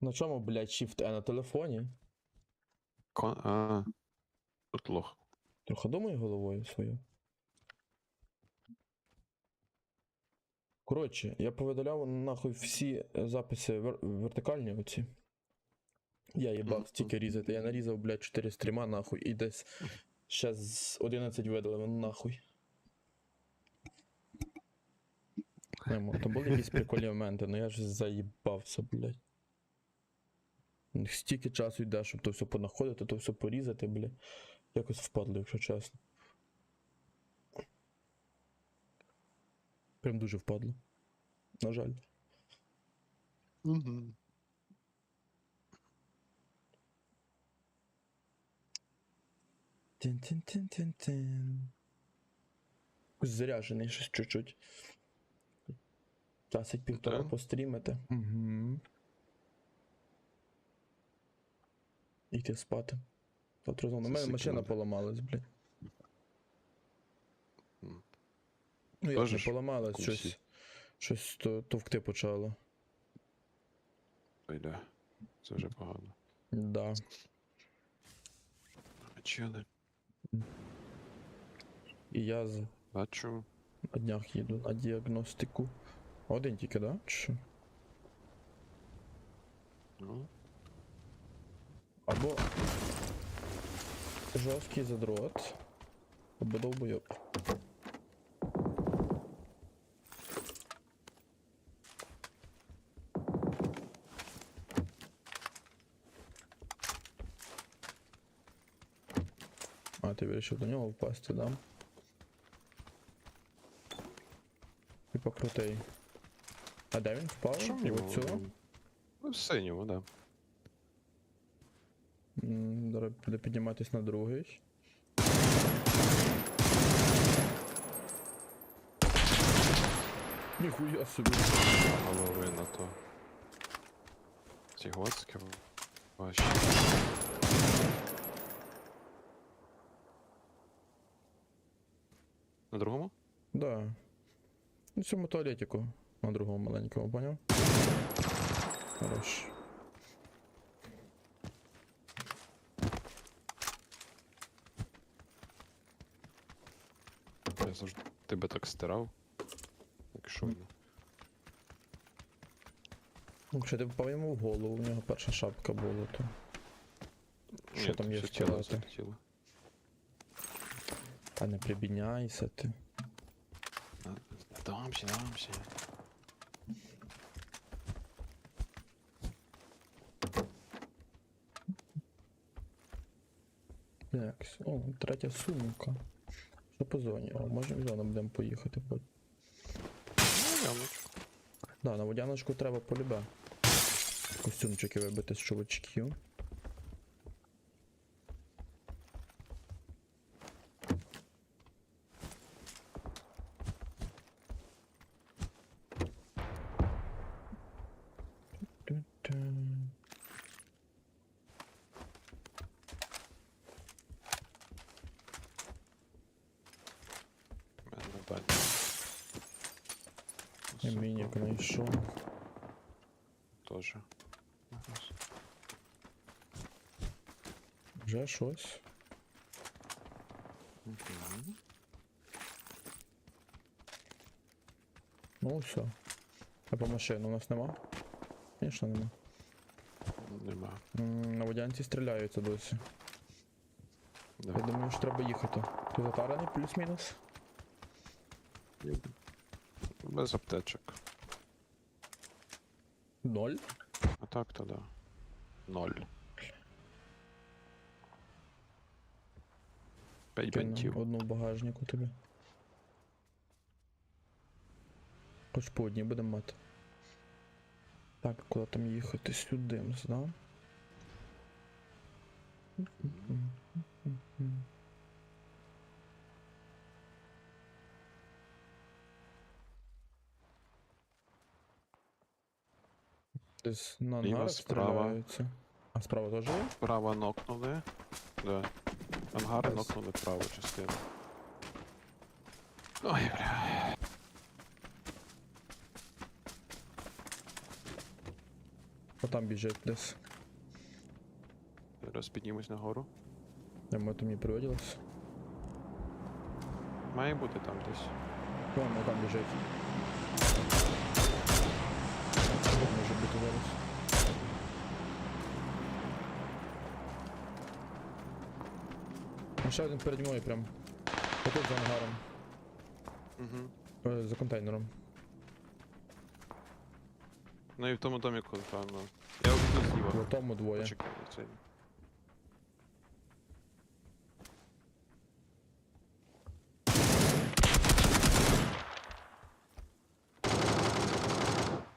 На чому, блядь, Shift E на телефоні? Кон... А, тут лох. Трохи думай головою свою. Коротше, я повидаляв нахуй всі записи вер- вертикальні оці. Я їбав стільки різати. Я нарізав, блядь, 4 стріма нахуй і десь ще з 11 видалив нахуй. Не, мо- там були якісь прикольні моменти, але я ж заїбався, блядь. Стільки часу йде, щоб то все понаходити, то все порізати, блядь. Якось впадло, якщо чесно. Прям дуже впадло. На жаль. Угу. Тин-тин-тин-тин-тин. Заряжений щось чуть-чуть. Часик півтора пострімити. Угу. Іти спати. Завтра знову. У мене машина поламалась, блядь. Ну як не поламалась, щось. Щось то- товкти почало. Йде. Це вже погано. Да. Чили. І я з Бачу. на днях їду на діагностику. Один тільки, да? Чи що? Ну, Або жорсткий задрот, або довбойоб. А, ти вирішив до нього впасти, да? Типа крутий. А де він впав? що В мені оцю? було? Ну, в синьому, да. Зараз буде підніматись на другий. Ніхуя собі. Голови на то. Ці гоцки ваші. На другому? Да. Ну, в цьому туалетику. На другому маленькому, поняв? Хорош. Я завжди тебе так стирав. Як шумно. Ну, Якщо ти попав йому в голову, у нього перша шапка була, то. Що там є все тіло. А не прибідняйся ти. Дамся, дамся. Так, о, третя сумка. Що по зоні? А можемо в зону будемо поїхати. потім. Да, на водяночку треба полюбе. Костюмчики вибити з чувачків. Я мінік знайшов. Тоже. Вже щось. Мгм. Ну все. А по машину у нас нема? Звісно, нема. Нема. М, На водянці стріляються досі. Я Да. думаю, що треба їхати. Ти затарений плюс-мінус? Без аптечок. Ноль. А так то да. Ноль. П'ять Кину бентів. одну в багажнику тобі. Хоч по одній будемо мати. Так, куди там їхати? Сюди, да? Десь на Ліва, справа. стріляються. А справа теж є? Право нокнули. Да. Ангари Ось. нокнули праву частину. Ой, бля. Отам біжить десь. Зараз піднімусь нагору. Я думаю, то мені привиділось. Має бути там десь. По-моєму, там біжить. Може бути зараз. А ще один перед мною прям. Отут за ангаром. Угу. Е, за контейнером. Ну і в тому доміку, напевно. Я обійду зліва. В тому двоє. Почекай.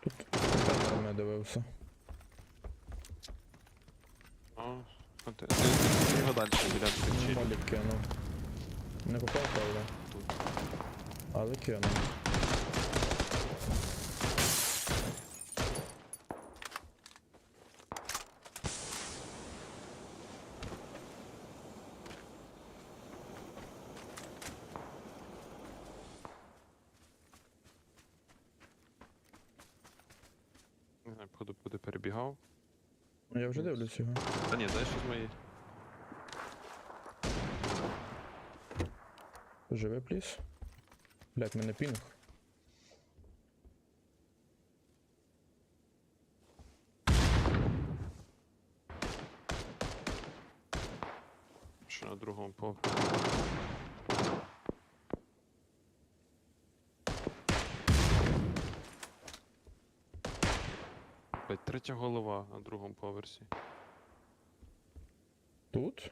Тут контейнером я дивився. О, а ти, ти, ти його далі біля чи Молік кинув. Не попав, правда? тут. Але походу буде перебігав. Ну, Я вже дивлюсь його. Та ні, знаєш, з мої. Живе пліс. Блять, мене пінг. Що на другому поверху. Блять, третя голова на другому поверсі. Тут?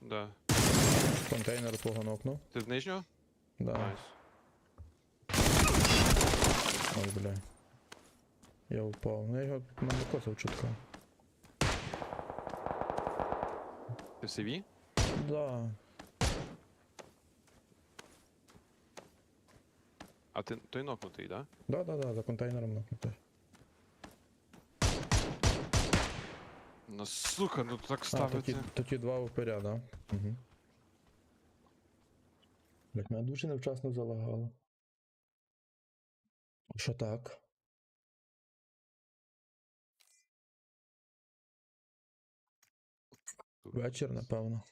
Да. Контейнер твого нокнув. Ти з нижнього? Да. Найс. Ой, бля. Я упав. Ну я його мене косив чутка. Ти в CV? Да. А ти той нокнутий, да? Да, да, да, за контейнером нокнути. Ну сука, ну так А, ставити. тоді, тоді два упиря, да? Угу. Блять, мене дуже невчасно залагало. Що так? Вечір, напевно.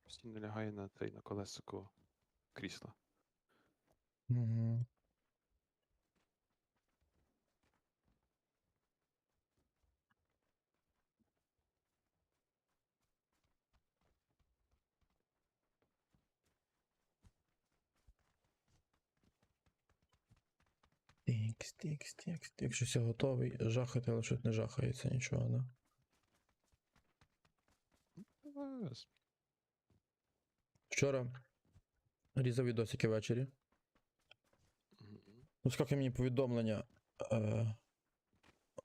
Е, Постійно лягає на той на колесико крісла. Угу. Тікс, тікс, тікс, тікс. Щось я готовий жахати, але щось не жахається нічого, да? Вчора різав відосики ввечері. Мгм. Ну, мені повідомлення. Е,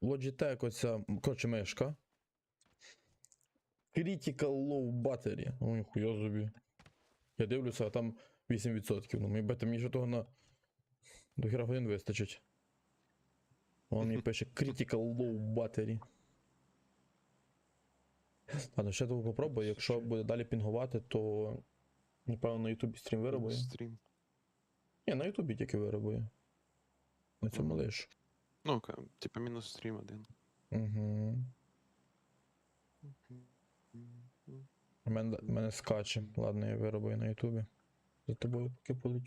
Logitech, оця, коротше, мишка. Critical Low Battery. Ну, ніхуя собі. Я дивлюся, а там 8%. Ну, мені бета, мені ж того на до хіра годин вистачить. Вон мені пише Critical Low Battery. Ладно, ще того попробую. Якщо буде далі пінгувати, то напевно на Ютубі стрім виробує. Стрім. Ні, на Ютубі тільки виробує. На цьому лиш. Ну, типа мінус стрім один. Угу. У мене, мене скаче. Ладно, я виробую на Ютубі. За тобою поки полетю.